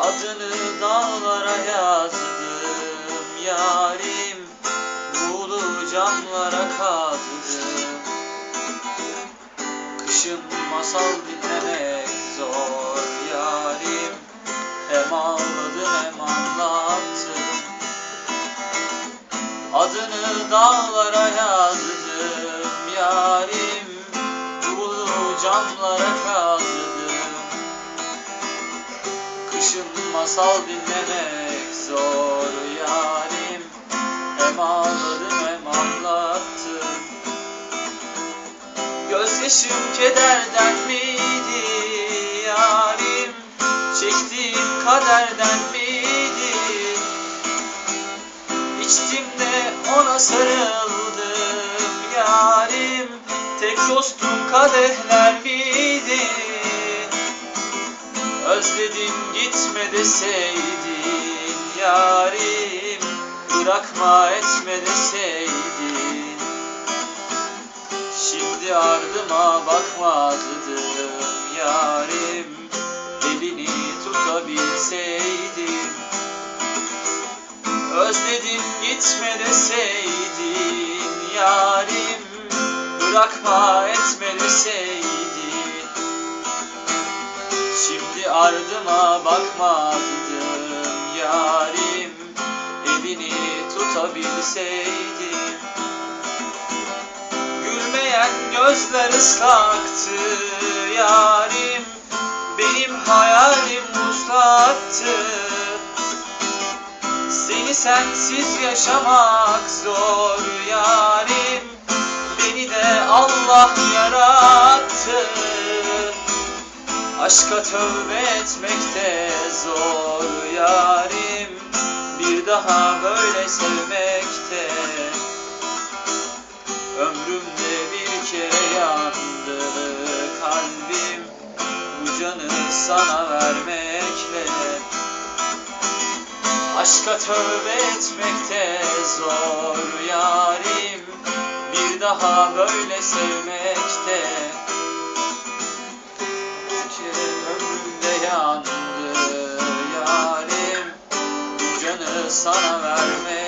Adını dağlara yazdım yarim Buğulu camlara kazdım. Kışın masal dinlemek zor yarim Hem ağladım hem anlattım. Adını dağlara yazdım yarim Buğulu camlara kazdım masal dinlemek zor yarim. Hem ağladım hem anlattım. Gözyaşım kederden miydi yarim? Çektiğim kaderden miydi? İçtim de ona sarıldım yarim. Tek dostum kadehler miydi Özledim gitme deseydin yarim Bırakma etme deseydin. Şimdi ardıma bakmazdım yarim Elini tutabilseydim. Özledim gitme deseydin yarim Bırakma etme deseydin ardıma bakmazdım yarim. Elini tutabilseydim. Gülmeyen gözler ıslaktı yarim. Benim hayalim uzaktı Seni sensiz yaşamak zor yarim. Beni de Allah yarattı Aşka tövbe etmek de zor yarim. Bir daha böyle sevmekte Ömrümde bir kere yandı kalbim. Bu canı sana vermekle Aşka tövbe etmek de zor yarim. Bir daha böyle sevmekte yandı yarim. Canı sana vermekle